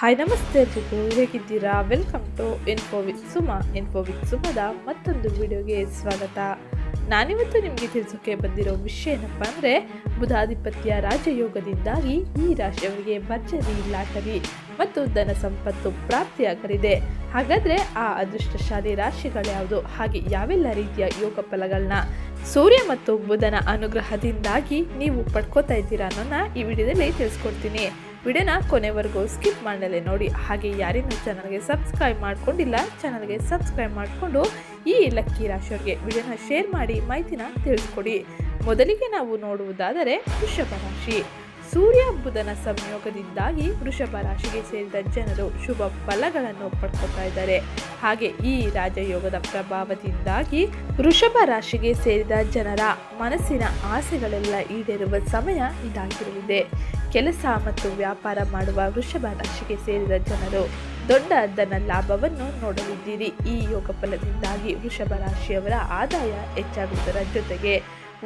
Hi ನಮಸ್ತೆ ಎಲ್ರಿಗೂ ಹೇಗಿದ್ದೀರಾ? Welcome to info with Suma info with ಸುಮದ ಮತ್ತೊಂದು ವಿಡಿಯೋಗೆ ಸ್ವಾಗತ. ನಾನಿವತ್ತು ನಿಮಗೆ ತಿಳಿಸೋಕೆ ಬಂದಿರೋ ವಿಷಯ ಏನಪ್ಪ ಅಂದರೆ, ಬುಧಾಧಿಪತ್ಯ ರಾಜಯೋಗದಿಂದಾಗಿ ಈ ರಾಶಿಯವರಿಗೆ ಭರ್ಜರಿ ಲಾಟರಿ ಮತ್ತು ಧನ ಸಂಪತ್ತು ಪ್ರಾಪ್ತಿಯಾಗಲಿದೆ. ಹಾಗಾದರೆ ಆ ಅದೃಷ್ಟಶಾಲಿ ರಾಶಿಗಳ್ಯಾವುದು ಹಾಗೆ ಯಾವೆಲ್ಲ ರೀತಿಯ ಯೋಗ ಫಲಗಳನ್ನ ಸೂರ್ಯ ಮತ್ತು ಬುಧನ ಅನುಗ್ರಹದಿಂದಾಗಿ ನೀವು ಪಡ್ಕೋತಾ ಇದ್ದೀರಾ ಅನ್ನೋನ್ನ ಈ ವಿಡಿಯೋದಲ್ಲಿ ತಿಳಿಸ್ಕೊಡ್ತೀನಿ. ವಿಡಿಯೋನ ಕೊನೆವರೆಗೂ ಸ್ಕಿಪ್ ಮಾಡಲೇ ನೋಡಿ. ಹಾಗೆ ಯಾರಿನ್ನೂ ಚಾನಲ್ಗೆ ಸಬ್ಸ್ಕ್ರೈಬ್ ಮಾಡ್ಕೊಂಡಿಲ್ಲ ಚಾನಲ್ಗೆ ಸಬ್ಸ್ಕ್ರೈಬ್ ಮಾಡಿಕೊಂಡು ಈ ಲಕ್ಕಿ ರಾಶಿಯವರಿಗೆ ವಿಡಿಯೋನ ಶೇರ್ ಮಾಡಿ, ಮಾಹಿತಿನ ತಿಳಿಸ್ಕೊಡಿ. ಮೊದಲಿಗೆ ನಾವು ನೋಡುವುದಾದರೆ ವೃಷಭ ರಾಶಿ. ಸೂರ್ಯ ಬುಧನ ಸಂಯೋಗದಿಂದಾಗಿ ವೃಷಭ ರಾಶಿಗೆ ಸೇರಿದ ಜನರು ಶುಭ ಫಲಗಳನ್ನು ಪಡ್ಕೊತಾ ಇದ್ದಾರೆ. ಹಾಗೆ ಈ ರಾಜಯೋಗದ ಪ್ರಭಾವದಿಂದಾಗಿ ವೃಷಭ ರಾಶಿಗೆ ಸೇರಿದ ಜನರ ಮನಸ್ಸಿನ ಆಸೆಗಳೆಲ್ಲ ಈಡೇರುವ ಸಮಯ ಇದಾಗಿರಲಿದೆ. ಕೆಲಸ ಮತ್ತು ವ್ಯಾಪಾರ ಮಾಡುವ ವೃಷಭ ರಾಶಿಗೆ ಸೇರಿದ ಜನರು ದೊಡ್ಡ ಧನ ಲಾಭವನ್ನು ನೋಡಲಿದ್ದೀರಿ. ಈ ಯೋಗ ಫಲದಿಂದಾಗಿ ವೃಷಭ ರಾಶಿಯವರ ಆದಾಯ ಹೆಚ್ಚಾಗುವುದರ ಜೊತೆಗೆ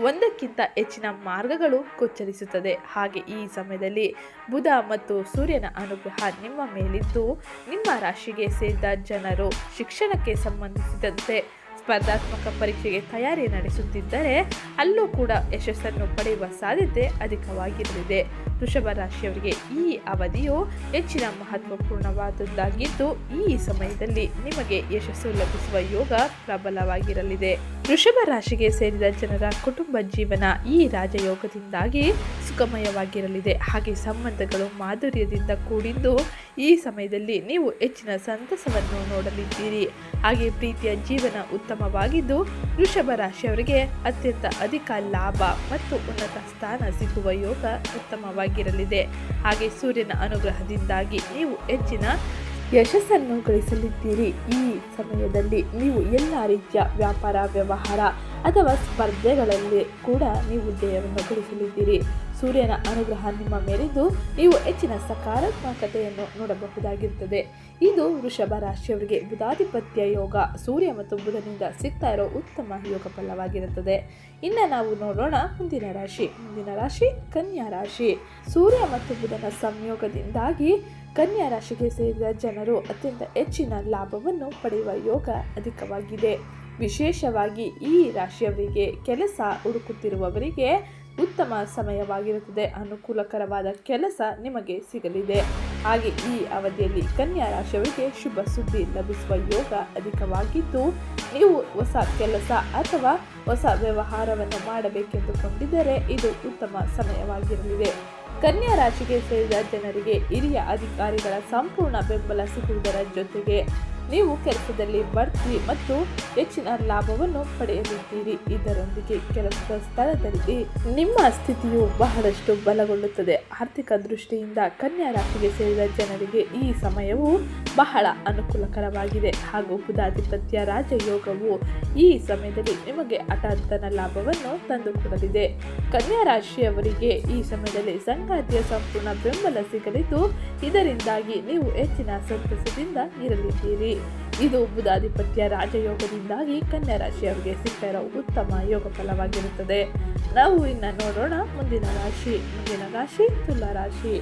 ಒಂದಕ್ಕಿಂತ ಹೆಚ್ಚಿನ ಮಾರ್ಗಗಳು ಗೋಚರಿಸುತ್ತದೆ. ಹಾಗೆ ಈ ಸಮಯದಲ್ಲಿ ಬುಧ ಮತ್ತು ಸೂರ್ಯನ ಅನುಗ್ರಹ ನಿಮ್ಮ ಮೇಲಿದ್ದು ನಿಮ್ಮ ರಾಶಿಗೆ ಸೇರಿದ ಜನರು ಶಿಕ್ಷಣಕ್ಕೆ ಸಂಬಂಧಿಸಿದಂತೆ ಸ್ಪರ್ಧಾತ್ಮಕ ಪರೀಕ್ಷೆಗೆ ತಯಾರಿ ನಡೆಸುತ್ತಿದ್ದರೆ ಅಲ್ಲೂ ಕೂಡ ಯಶಸ್ಸನ್ನು ಪಡೆಯುವ ಸಾಧ್ಯತೆ ಅಧಿಕವಾಗಿರಲಿದೆ. ವೃಷಭ ರಾಶಿಯವರಿಗೆ ಈ ಅವಧಿಯು ಹೆಚ್ಚಿನ ಮಹತ್ವಪೂರ್ಣವಾದದ್ದಾಗಿದ್ದು, ಈ ಸಮಯದಲ್ಲಿ ನಿಮಗೆ ಯಶಸ್ಸು ಲಭಿಸುವ ಯೋಗ ಪ್ರಬಲವಾಗಿರಲಿದೆ. ವೃಷಭ ರಾಶಿಗೆ ಸೇರಿದ ಜನರ ಕುಟುಂಬ ಜೀವನ ಈ ರಾಜಯೋಗದಿಂದಾಗಿ ಸುಖಮಯವಾಗಿರಲಿದೆ. ಹಾಗೆ ಸಂಬಂಧಗಳು ಮಾಧುರ್ಯದಿಂದ ಕೂಡಿದ್ದು ಈ ಸಮಯದಲ್ಲಿ ನೀವು ಹೆಚ್ಚಿನ ಸಂತಸವನ್ನು ನೋಡಲಿದ್ದೀರಿ. ಹಾಗೆ ಪ್ರೀತಿಯ ಜೀವನ ಉತ್ತಮವಾಗಿದ್ದು ವೃಷಭ ರಾಶಿಯವರಿಗೆ ಅತ್ಯಂತ ಅಧಿಕ ಲಾಭ ಮತ್ತು ಉನ್ನತ ಸ್ಥಾನ ಸಿಗುವ ಯೋಗ ಉತ್ತಮವಾಗಿರಲಿದೆ. ಹಾಗೆ ಸೂರ್ಯನ ಅನುಗ್ರಹದಿಂದಾಗಿ ನೀವು ಹೆಚ್ಚಿನ ಯಶಸ್ಸನ್ನು ಗಳಿಸಲಿದ್ದೀರಿ. ಈ ಸಮಯದಲ್ಲಿ ನೀವು ಎಲ್ಲ ರೀತಿಯ ವ್ಯಾಪಾರ, ವ್ಯವಹಾರ ಅಥವಾ ಸ್ಪರ್ಧೆಗಳಲ್ಲಿ ಕೂಡ ನೀವು ಜಯವನ್ನು ಗಳಿಸಲಿದ್ದೀರಿ. ಸೂರ್ಯನ ಅನುಗ್ರಹ ನಿಮ್ಮ ಮೇಲಿದ್ದು ನೀವು ಹೆಚ್ಚಿನ ಸಕಾರಾತ್ಮಕತೆಯನ್ನು ನೋಡಬಹುದಾಗಿರುತ್ತದೆ. ಇದು ವೃಷಭ ರಾಶಿಯವರಿಗೆ ಬುಧಾಧಿಪತ್ಯ ಯೋಗ, ಸೂರ್ಯ ಮತ್ತು ಬುಧನಿಂದ ಸಿಗ್ತಾ ಇರೋ ಉತ್ತಮ ಯೋಗ ಫಲವಾಗಿರುತ್ತದೆ. ಇನ್ನು ನಾವು ನೋಡೋಣ ಮುಂದಿನ ರಾಶಿ. ಮುಂದಿನ ರಾಶಿ ಕನ್ಯಾ ರಾಶಿ. ಸೂರ್ಯ ಮತ್ತು ಬುಧನ ಸಂಯೋಗದಿಂದಾಗಿ ಕನ್ಯಾ ರಾಶಿಗೆ ಸೇರಿದ ಜನರು ಅತ್ಯಂತ ಹೆಚ್ಚಿನ ಲಾಭವನ್ನು ಪಡೆಯುವ ಯೋಗ ಅಧಿಕವಾಗಿದೆ. ವಿಶೇಷವಾಗಿ ಈ ರಾಶಿಯವರಿಗೆ ಕೆಲಸ ಹುಡುಕುತ್ತಿರುವವರಿಗೆ ಉತ್ತಮ ಸಮಯವಾಗಿರುತ್ತದೆ. ಅನುಕೂಲಕರವಾದ ಕೆಲಸ ನಿಮಗೆ ಸಿಗಲಿದೆ. ಹಾಗೆ ಈ ಅವಧಿಯಲ್ಲಿ ಕನ್ಯಾ ರಾಶಿಯವರಿಗೆ ಶುಭ ಸುದ್ದಿ ಲಭಿಸುವ ಯೋಗ ಅಧಿಕವಾಗಿದ್ದು, ನೀವು ಹೊಸ ಕೆಲಸ ಅಥವಾ ಹೊಸ ವ್ಯವಹಾರವನ್ನು ಮಾಡಬೇಕೆಂದುಕೊಂಡಿದ್ದರೆ ಇದು ಉತ್ತಮ ಸಮಯವಾಗಿರಲಿದೆ. ಕನ್ಯಾ ರಾಶಿಗೆ ಸೇರಿದ ಜನರಿಗೆ ಹಿರಿಯ ಅಧಿಕಾರಿಗಳ ಸಂಪೂರ್ಣ ಬೆಂಬಲ ಸಿಗುವುದರ ಜೊತೆಗೆ ನೀವು ಕೆಲಸದಲ್ಲಿ ಬಡ್ತಿ ಮತ್ತು ಹೆಚ್ಚಿನ ಲಾಭವನ್ನು ಪಡೆಯಲಿದ್ದೀರಿ. ಇದರೊಂದಿಗೆ ಕೆಲಸದ ಸ್ಥಳದಲ್ಲಿ ನಿಮ್ಮ ಸ್ಥಿತಿಯು ಬಹಳಷ್ಟು ಬಲಗೊಳ್ಳುತ್ತದೆ. ಆರ್ಥಿಕ ದೃಷ್ಟಿಯಿಂದ ಕನ್ಯಾ ರಾಶಿಗೆ ಸೇರಿದ ಜನರಿಗೆ ಈ ಸಮಯವು ಬಹಳ ಅನುಕೂಲಕರವಾಗಿದೆ. ಹಾಗೂ ಬುಧಾಧಿಪತ್ಯ ರಾಜಯೋಗವು ಈ ಸಮಯದಲ್ಲಿ ನಿಮಗೆ ಹಠಾತ್ತನ ಲಾಭವನ್ನು ತಂದುಕೊಡಲಿದೆ. ಕನ್ಯಾ ರಾಶಿಯವರಿಗೆ ಈ ಸಮಯದಲ್ಲಿ ಸಂಗಾತಿಯ ಸಂಪೂರ್ಣ ಬೆಂಬಲ ಸಿಗಲಿದ್ದು, ಇದರಿಂದಾಗಿ ನೀವು ಹೆಚ್ಚಿನ ಸಂತಸದಿಂದ ಇರಲಿದ್ದೀರಿ. ಇದು ಬುಧಾಧಿಪತ್ಯ ರಾಜಯೋಗದಿಂದಾಗಿ ಕನ್ಯಾ ರಾಶಿಯವರಿಗೆ ಸಿಕ್ಕಿರೋ ಉತ್ತಮ ಯೋಗ ಫಲವಾಗಿರುತ್ತದೆ. ನಾವು ಇನ್ನು ನೋಡೋಣ ಮುಂದಿನ ರಾಶಿ. ಮುಂದಿನ ರಾಶಿ ತುಲಾ ರಾಶಿ.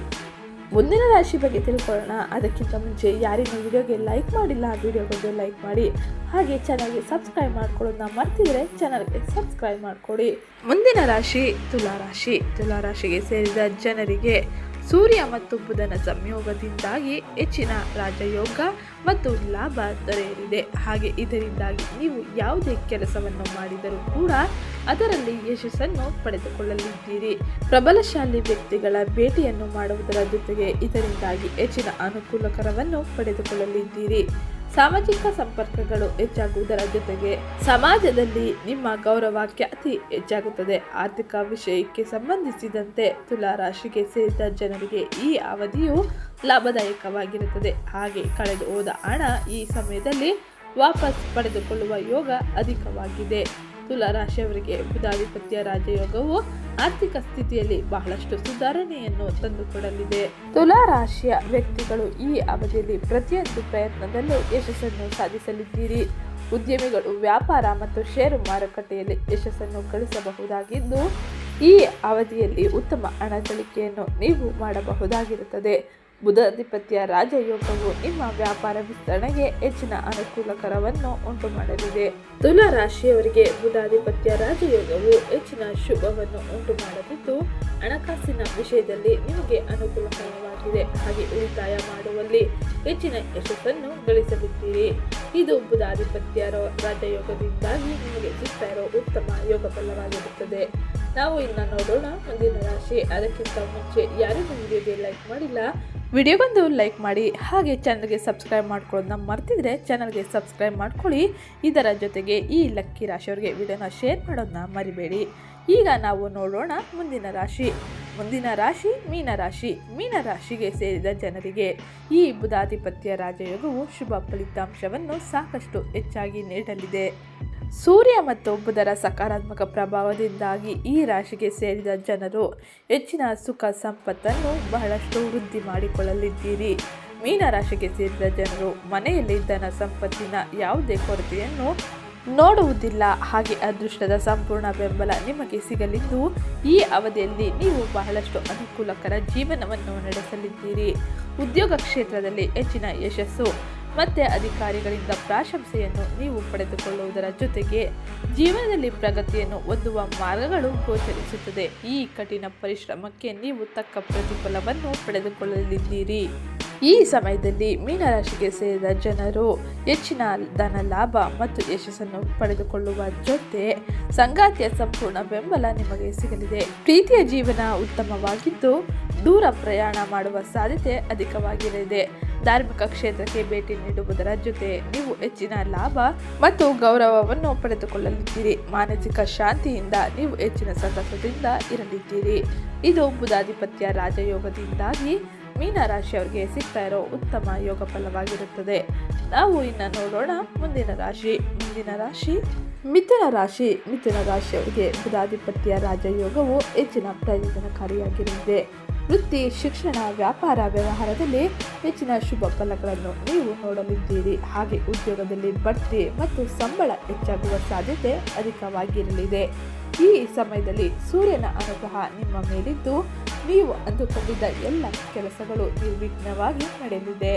ಮುಂದಿನ ರಾಶಿ ಬಗ್ಗೆ ತಿಳ್ಕೊಳ್ಳೋಣ. ಅದಕ್ಕಿಂತ ಮುಂಚೆ ಯಾರಿಗೂ ವಿಡಿಯೋಗೆ ಲೈಕ್ ಮಾಡಿಲ್ಲ ಆ ವಿಡಿಯೋಗೆ ಲೈಕ್ ಮಾಡಿ. ಹಾಗೆ ಚಾನಲ್ಗೆ ಸಬ್ಸ್ಕ್ರೈಬ್ ಮಾಡ್ಕೊಳ್ಳೋದನ್ನ ಮರ್ತಿದ್ರೆ ಚಾನಲ್ಗೆ ಸಬ್ಸ್ಕ್ರೈಬ್ ಮಾಡಿಕೊಡಿ. ಮುಂದಿನ ರಾಶಿ ತುಲಾ ರಾಶಿ. ತುಲಾ ರಾಶಿಗೆ ಸೇರಿದ ಜನರಿಗೆ ಸೂರ್ಯ ಮತ್ತು ಬುಧನ ಸಂಯೋಗದಿಂದಾಗಿ ಹೆಚ್ಚಿನ ರಾಜಯೋಗ ಮತ್ತು ಲಾಭ ದೊರೆಯಲಿದೆ. ಹಾಗೆ ಇದರಿಂದಾಗಿ ನೀವು ಯಾವುದೇ ಕೆಲಸವನ್ನು ಮಾಡಿದರೂ ಕೂಡ ಅದರಲ್ಲಿ ಯಶಸ್ಸನ್ನು ಪಡೆದುಕೊಳ್ಳಲಿದ್ದೀರಿ. ಪ್ರಬಲಶಾಲಿ ವ್ಯಕ್ತಿಗಳ ಭೇಟಿಯನ್ನು ಮಾಡುವುದರ ಜೊತೆಗೆ ಇದರಿಂದಾಗಿ ಹೆಚ್ಚಿನ ಅನುಕೂಲಕರವನ್ನು ಪಡೆದುಕೊಳ್ಳಲಿದ್ದೀರಿ. ಸಾಮಾಜಿಕ ಸಂಪರ್ಕಗಳು ಹೆಚ್ಚಾಗುವುದರ ಜೊತೆಗೆ ಸಮಾಜದಲ್ಲಿ ನಿಮ್ಮ ಗೌರವ ಖ್ಯಾತಿ ಹೆಚ್ಚಾಗುತ್ತದೆ. ಆರ್ಥಿಕ ವಿಷಯಕ್ಕೆ ಸಂಬಂಧಿಸಿದಂತೆ ತುಲಾ ರಾಶಿಗೆ ಸೇರಿದ ಜನರಿಗೆ ಈ ಅವಧಿಯು ಲಾಭದಾಯಕವಾಗಿರುತ್ತದೆ. ಹಾಗೆ ಕಳೆದು ಹೋದ ಹಣ ಈ ಸಮಯದಲ್ಲಿ ವಾಪಸ್ ಪಡೆದುಕೊಳ್ಳುವ ಯೋಗ ಅಧಿಕವಾಗಿದೆ. ತುಲಾ ರಾಶಿಯವರಿಗೆ ಬುಧಾಧಿಪತ್ಯ ರಾಜಯೋಗವು ಆರ್ಥಿಕ ಸ್ಥಿತಿಯಲ್ಲಿ ಬಹಳಷ್ಟು ಸುಧಾರಣೆಯನ್ನು ತಂದುಕೊಡಲಿದೆ. ತುಲಾ ರಾಶಿಯ ವ್ಯಕ್ತಿಗಳು ಈ ಅವಧಿಯಲ್ಲಿ ಪ್ರತಿಯೊಂದು ಪ್ರಯತ್ನದಲ್ಲೂ ಯಶಸ್ಸನ್ನು ಸಾಧಿಸಲಿದ್ದೀರಿ. ಉದ್ಯಮಿಗಳು ವ್ಯಾಪಾರ ಮತ್ತು ಷೇರು ಮಾರುಕಟ್ಟೆಯಲ್ಲಿ ಯಶಸ್ಸನ್ನು ಗಳಿಸಬಹುದಾಗಿದ್ದು, ಈ ಅವಧಿಯಲ್ಲಿ ಉತ್ತಮ ಹಣ ನೀವು ಮಾಡಬಹುದಾಗಿರುತ್ತದೆ. ಬುಧಾಧಿಪತ್ಯ ರಾಜಯೋಗವು ನಿಮ್ಮ ವ್ಯಾಪಾರ ವಿಸ್ತರಣೆಗೆ ಹೆಚ್ಚಿನ ಅನುಕೂಲಕರವನ್ನು ಉಂಟು ಮಾಡಲಿದೆ ತುಲಾ ರಾಶಿಯವರಿಗೆ ಬುಧಾಧಿಪತ್ಯ ರಾಜಯೋಗವು ಹೆಚ್ಚಿನ ಶುಭವನ್ನು ಉಂಟು ಮಾಡಲಿದ್ದು ಹಣಕಾಸಿನ ವಿಷಯದಲ್ಲಿ ನಿಮಗೆ ಅನುಕೂಲಕರವಾಗಿದೆ ಹಾಗೆ ಉಳಿತಾಯ ಮಾಡುವಲ್ಲಿ ಹೆಚ್ಚಿನ ಯಶಸ್ಸನ್ನು ಗಳಿಸಲಿದ್ದೀರಿ. ಇದು ಬುಧಾಧಿಪತ್ಯ ರಾಜಯೋಗದಿಂದಾಗಿ ನಿಮಗೆ ಸಿಗ್ತಾ ಇರೋ ಉತ್ತಮ ಯೋಗ ಫಲವಾಗಿರುತ್ತದೆ. ನಾವು ಇನ್ನು ನೋಡೋಣ ಮುಂದಿನ ರಾಶಿ. ಅದಕ್ಕಿಂತ ಮುಂಚೆ ಯಾರಿಗೂ ವಿಡಿಯೋಗೆ ಲೈಕ್ ಮಾಡಿಲ್ಲ? ವಿಡಿಯೋ ಬಂದು ಲೈಕ್ ಮಾಡಿ. ಹಾಗೆ ಚಾನಲ್ಗೆ ಸಬ್ಸ್ಕ್ರೈಬ್ ಮಾಡ್ಕೊಳ್ಳೋದನ್ನ ಮರ್ತಿದ್ರೆ ಚಾನಲ್ಗೆ ಸಬ್ಸ್ಕ್ರೈಬ್ ಮಾಡ್ಕೊಳ್ಳಿ. ಇದರ ಜೊತೆಗೆ ಈ ಲಕ್ಕಿ ರಾಶಿಯವರಿಗೆ ವಿಡಿಯೋನ ಶೇರ್ ಮಾಡೋದನ್ನ ಮರಿಬೇಡಿ. ಈಗ ನಾವು ನೋಡೋಣ ಮುಂದಿನ ರಾಶಿ. ಮುಂದಿನ ರಾಶಿ ಮೀನರಾಶಿ ಮೀನರಾಶಿಗೆ ಸೇರಿದ ಜನರಿಗೆ ಈ ಬುಧಾಧಿಪತ್ಯ ರಾಜಯೋಗವು ಶುಭ ಫಲಿತಾಂಶವನ್ನು ಸಾಕಷ್ಟು ಹೆಚ್ಚಾಗಿ ನೀಡಲಿದೆ. ಸೂರ್ಯ ಮತ್ತು ಬುಧರ ಸಕಾರಾತ್ಮಕ ಪ್ರಭಾವದಿಂದಾಗಿ ಈ ರಾಶಿಗೆ ಸೇರಿದ ಜನರು ಹೆಚ್ಚಿನ ಸುಖ ಸಂಪತ್ತನ್ನು ಬಹಳಷ್ಟು ವೃದ್ಧಿ ಮಾಡಿಕೊಳ್ಳಲಿದ್ದೀರಿ. ಮೀನರಾಶಿಗೆ ಸೇರಿದ ಜನರು ಮನೆಯಲ್ಲಿ ಧನ ಸಂಪತ್ತಿನ ಯಾವುದೇ ಕೊರತೆಯನ್ನು ನೋಡುವುದಿಲ್ಲ. ಹಾಗೆ ಅದೃಷ್ಟದ ಸಂಪೂರ್ಣ ಬೆಂಬಲ ನಿಮಗೆ ಸಿಗಲಿದ್ದು, ಈ ಅವಧಿಯಲ್ಲಿ ನೀವು ಬಹಳಷ್ಟು ಅನುಕೂಲಕರ ಜೀವನವನ್ನು ನಡೆಸಲಿದ್ದೀರಿ. ಉದ್ಯೋಗ ಕ್ಷೇತ್ರದಲ್ಲಿ ಹೆಚ್ಚಿನ ಯಶಸ್ಸು, ಮತ್ತೆ ಅಧಿಕಾರಿಗಳಿಂದ ಪ್ರಶಂಸೆಯನ್ನು ನೀವು ಪಡೆದುಕೊಳ್ಳುವುದರ ಜೊತೆಗೆ ಜೀವನದಲ್ಲಿ ಪ್ರಗತಿಯನ್ನು ಹೊಂದುವ ಮಾರ್ಗಗಳು ಗೋಚರಿಸುತ್ತದೆ. ಈ ಕಠಿಣ ಪರಿಶ್ರಮಕ್ಕೆ ನೀವು ತಕ್ಕ ಪ್ರತಿಫಲವನ್ನು ಪಡೆದುಕೊಳ್ಳಲಿದ್ದೀರಿ. ಈ ಸಮಯದಲ್ಲಿ ಮೀನರಾಶಿಗೆ ಸೇರಿದ ಜನರು ಹೆಚ್ಚಿನ ಧನ ಲಾಭ ಮತ್ತು ಯಶಸ್ಸನ್ನು ಪಡೆದುಕೊಳ್ಳುವ ಜೊತೆ ಸಂಗಾತಿಯ ಸಂಪೂರ್ಣ ಬೆಂಬಲ ನಿಮಗೆ ಸಿಗಲಿದೆ. ಪ್ರೀತಿಯ ಜೀವನ ಉತ್ತಮವಾಗಿದ್ದು ದೂರ ಪ್ರಯಾಣ ಮಾಡುವ ಸಾಧ್ಯತೆ ಅಧಿಕವಾಗಿರಲಿದೆ. ಧಾರ್ಮಿಕ ಕ್ಷೇತ್ರಕ್ಕೆ ಭೇಟಿ ನೀಡುವುದರ ಜೊತೆ ನೀವು ಹೆಚ್ಚಿನ ಲಾಭ ಮತ್ತು ಗೌರವವನ್ನು ಪಡೆದುಕೊಳ್ಳಲಿದ್ದೀರಿ. ಮಾನಸಿಕ ಶಾಂತಿಯಿಂದ ನೀವು ಹೆಚ್ಚಿನ ಸಂತಸದಿಂದ ಇರಲಿದ್ದೀರಿ. ಇದು ಬುಧಾಧಿಪತ್ಯ ರಾಜಯೋಗದಿಂದಾಗಿ ಮೀನರಾಶಿಯವರಿಗೆ ಸಿಗ್ತಾ ಇರೋ ಉತ್ತಮ ಯೋಗ ಫಲವಾಗಿರುತ್ತದೆ. ನಾವು ಇನ್ನು ನೋಡೋಣ ಮುಂದಿನ ರಾಶಿ. ಮುಂದಿನ ರಾಶಿ. ಮಿಥುನ ರಾಶಿ. ಮಿಥುನ ರಾಶಿಯವರಿಗೆ ಬುಧಾಧಿಪತ್ಯ ರಾಜಯೋಗವು ಹೆಚ್ಚಿನ ಪ್ರಯೋಜನಕಾರಿಯಾಗಿರಲಿದೆ ವೃತ್ತಿ, ಶಿಕ್ಷಣ, ವ್ಯಾಪಾರ ವ್ಯವಹಾರದಲ್ಲಿ ಹೆಚ್ಚಿನ ಶುಭ ಫಲಗಳನ್ನು ನೀವು ನೋಡಲಿದ್ದೀರಿ. ಹಾಗೆ ಉದ್ಯೋಗದಲ್ಲಿ ಬಡ್ತಿ ಮತ್ತು ಸಂಬಳ ಹೆಚ್ಚಾಗುವ ಸಾಧ್ಯತೆ ಅಧಿಕವಾಗಿರಲಿದೆ. ಈ ಸಮಯದಲ್ಲಿ ಸೂರ್ಯನ ಅನುಗ್ರಹ ನಿಮ್ಮ ಮೇಲಿದ್ದು ನೀವು ಅಂದುಕೊಂಡಿದ್ದ ಎಲ್ಲ ಕೆಲಸಗಳು ನಿರ್ವಿಘ್ನವಾಗಿ ನಡೆದಿದೆ.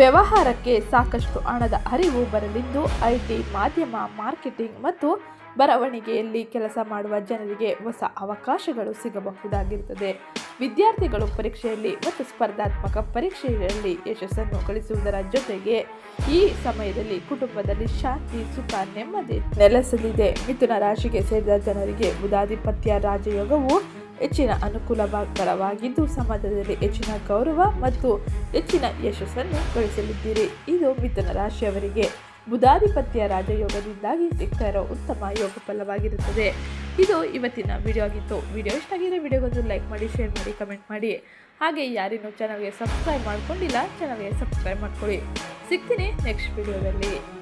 ವ್ಯವಹಾರಕ್ಕೆ ಸಾಕಷ್ಟು ಹಣದ ಅರಿವು ಬರಲಿದ್ದು, ಐಟಿ ಮಾಧ್ಯಮ, ಮಾರ್ಕೆಟಿಂಗ್ ಮತ್ತು ಬರವಣಿಗೆಯಲ್ಲಿ ಕೆಲಸ ಮಾಡುವ ಜನರಿಗೆ ಹೊಸ ಅವಕಾಶಗಳು ಸಿಗಬಹುದಾಗಿರುತ್ತದೆ. ವಿದ್ಯಾರ್ಥಿಗಳು ಪರೀಕ್ಷೆಯಲ್ಲಿ ಮತ್ತು ಸ್ಪರ್ಧಾತ್ಮಕ ಪರೀಕ್ಷೆಯಲ್ಲಿ ಯಶಸ್ಸನ್ನು ಗಳಿಸುವುದರ ಜೊತೆಗೆ ಈ ಸಮಯದಲ್ಲಿ ಕುಟುಂಬದಲ್ಲಿ ಶಾಂತಿ, ಸುಖ, ನೆಮ್ಮದಿ ನೆಲೆಸಲಿದೆ. ಮಿಥುನ ರಾಶಿಗೆ ಸೇರಿದ ಜನರಿಗೆ ಬುಧಾಧಿಪತ್ಯ ರಾಜಯೋಗವು ಹೆಚ್ಚಿನ ಅನುಕೂಲಕರವಾಗಿದ್ದು ಸಮಾಜದಲ್ಲಿ ಹೆಚ್ಚಿನ ಗೌರವ ಮತ್ತು ಹೆಚ್ಚಿನ ಯಶಸ್ಸನ್ನು ಗಳಿಸಲಿದ್ದೀರಿ. ಇದು ಮಿಥುನ ರಾಶಿಯವರಿಗೆ ಬುಧಾಧಿಪತ್ಯ ರಾಜಯೋಗದಿಂದಾಗಿ ಸಿಗ್ತಾ ಉತ್ತಮ ಯೋಗ ಫಲವಾಗಿರುತ್ತದೆ. ಇದು ಇವತ್ತಿನ ವಿಡಿಯೋ ಆಗಿತ್ತು. ವಿಡಿಯೋ ಇಷ್ಟ ಆಗಿದ್ರೆ ವಿಡಿಯೋಗೊಂದು ಲೈಕ್ ಮಾಡಿ ಶೇರ್ ಮಾಡಿ ಕಮೆಂಟ್ ಮಾಡಿ. ಹಾಗೆ ಯಾರಿನ್ನೂ ಚಾನಲ್ಗೆ ಸಬ್ಸ್ಕ್ರೈಬ್ ಮಾಡ್ಕೊಂಡಿಲ್ಲ ಚಾನಲ್ಗೆ ಸಬ್ಸ್ಕ್ರೈಬ್ ಮಾಡ್ಕೊಳ್ಳಿ. ಸಿಗ್ತೀನಿ ನೆಕ್ಸ್ಟ್ ವಿಡಿಯೋದಲ್ಲಿ